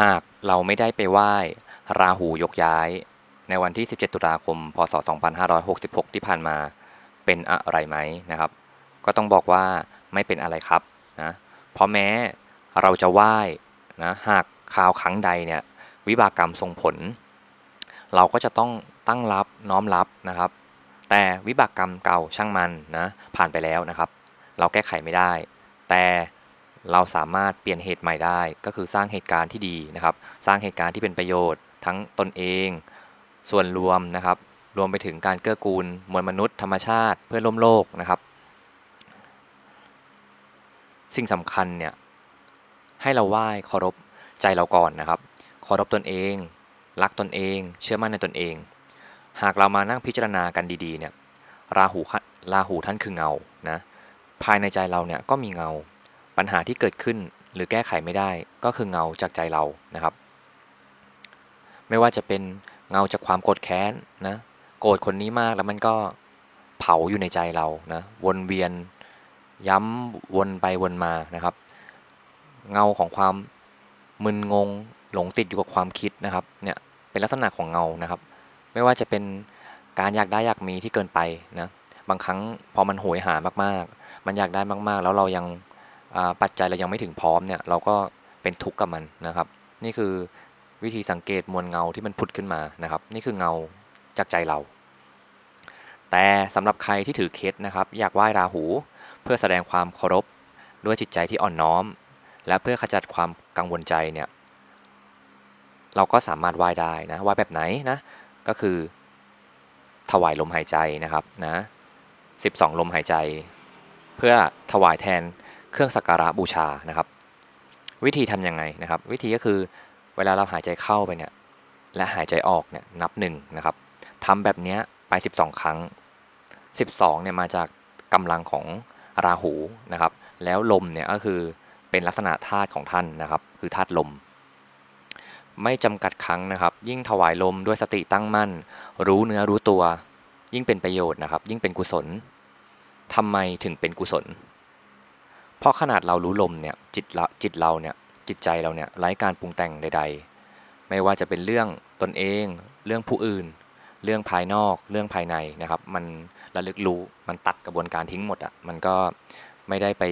หากเราไม่ได้ไปไหว้ราหูยกย้าย ในวันที่ 17 ตุลาคม พศ 2566 ที่ผ่านมาเป็นอะไรไหมนะครับ ก็ต้องบอกว่าไม่เป็นอะไรครับนะเพราะแม้เราจะไหว้นะหากคราวครั้งใดเนี่ยวิบากกรรมส่งผล เราก็จะต้องตั้งรับน้อมรับนะครับ แต่วิบากกรรมเก่าช่างมันนะผ่านไปแล้วนะครับ เราแก้ไขไม่ได้ แต่ เราสามารถเปลี่ยนเหตุใหม่ได้ ก็คือสร้างเหตุการณ์ที่ดีนะครับ สร้างเหตุการณ์ที่เป็นประโยชน์ ทั้งตนเอง ส่วนรวมนะครับ รวมไปถึงการเกื้อกูล มวลมนุษย์ ธรรมชาติ เพื่อนร่วมโลกนะครับ สิ่งสำคัญเนี่ยให้เราไหว้เคารพใจเราก่อนนะครับเคารพตนเอง รักตนเอง เชื่อมั่นในตนเอง หากเรามานั่งพิจารณากันดีๆเนี่ยราหูราหูท่านคือเงานะภายในใจเราเนี่ยก็มีเงา ปัญหาที่เกิดขึ้นหรือแก้ไขไม่ได้ก็คือเงาจากใจเรานะครับ ไม่ว่าจะเป็นเงาจากความโกรธแค้นนะโกรธคนนี้มากแล้วมันก็เผาอยู่ในใจเรานะวนเวียนย้ำวนไปวนมานะครับ เงาของความมึนงงหลงติดอยู่กับความคิดนะครับเนี่ยเป็นลักษณะของเงานะครับ ไม่ว่าจะเป็นการอยากได้อยากมีที่เกินไปนะบางครั้งพอมันโหยหามากๆ มันอยากได้มากๆ แล้วเรายัง ปัจจัยเรายังไม่ถึงพร้อมเนี่ยเราก็เป็นทุกข์กับมันนะครับ นี่คือวิธีสังเกตมวลเงาที่มันผุดขึ้นมานะครับ นี่คือเงาจากใจเรา แต่สำหรับใครที่ถือเคสนะครับ อยากไหว้ราหู เพื่อแสดงความเคารพด้วยจิตใจที่อ่อนน้อม และเพื่อขจัดความกังวลใจเนี่ยเราก็สามารถไหว้ได้นะไหว้แบบไหนนะก็คือถวายลมหายใจนะครับนะ12 ลมหายใจ เพื่อถวายแทน เครื่องสักการะบูชานะครับ วิธีทำยังไงนะครับ วิธีก็คือเวลาเราหายใจเข้าไปเนี่ยและหายใจออกเนี่ยนับหนึ่งนะครับทำแบบนี้ไป 12 ครั้ง 12เนี่ยมาจากกำลังของราหูนะครับ แล้วลมเนี่ยก็คือเป็นลักษณะธาตุของท่านนะครับ คือธาตุลม ไม่จำกัดครั้งนะครับ ยิ่งถวายลมด้วยสติตั้งมั่น รู้เนื้อรู้ตัว ยิ่งเป็นประโยชน์นะครับ ยิ่งเป็นกุศลทำไมถึงเป็นกุศล เพราะขนาดเรารู้ลมเนี่ยจิตเราจิตเราเนี่ยจิตใจเราเนี่ยไร้การปรุงแต่งใด ๆ ไม่ว่าจะเป็นเรื่องตนเอง เรื่องผู้อื่น เรื่องภายนอก เรื่องภายในนะครับ มันระลึกรู้มันตัดกระบวนการทิ้งหมดอะ่ะมันก็ไม่ได้ไป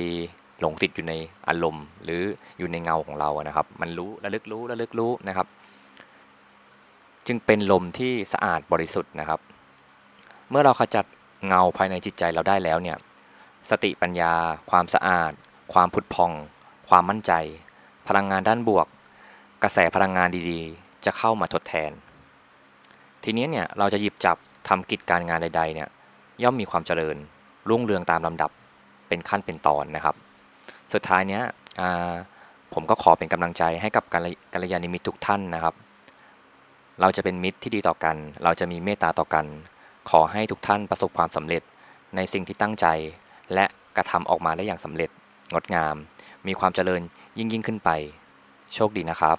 หลงติดอยู่ในอารมณ์ หรืออยู่ในเงาของเราอะนะครับ มันรู้ระลึกรู้ระลึกรู้นะครับ จึงเป็นลมที่สะอาดบริสุทธิ์นะครับ เมื่อเราขจัดเงาภายในจิตใจเราได้แล้วเนี่ย สติปัญญา ความสะอาด ความผุดพอง ความมั่นใจ พลังงานด้านบวก กระแสพลังงานดีๆ จะเข้ามาทดแทน ทีนี้เนี่ยเราจะหยิบจับทำกิจการงานใดๆเนี่ยย่อมมีความเจริญรุ่งเรืองตามลำดับเป็นขั้นเป็นตอนนะครับ สุดท้ายเนี้ยผมก็ขอเป็นกำลังใจให้กับกัลยาณมิตรทุกท่านนะครับ เราจะเป็นมิตรที่ดีต่อกัน เราจะมีเมตตาต่อกัน ขอให้ทุกท่านประสบความสำเร็จในสิ่งที่ตั้งใจ และกระทำออกมาได้อย่างสำเร็จงดงาม มีความเจริญยิ่งยิ่งขึ้นไป โชคดีนะครับ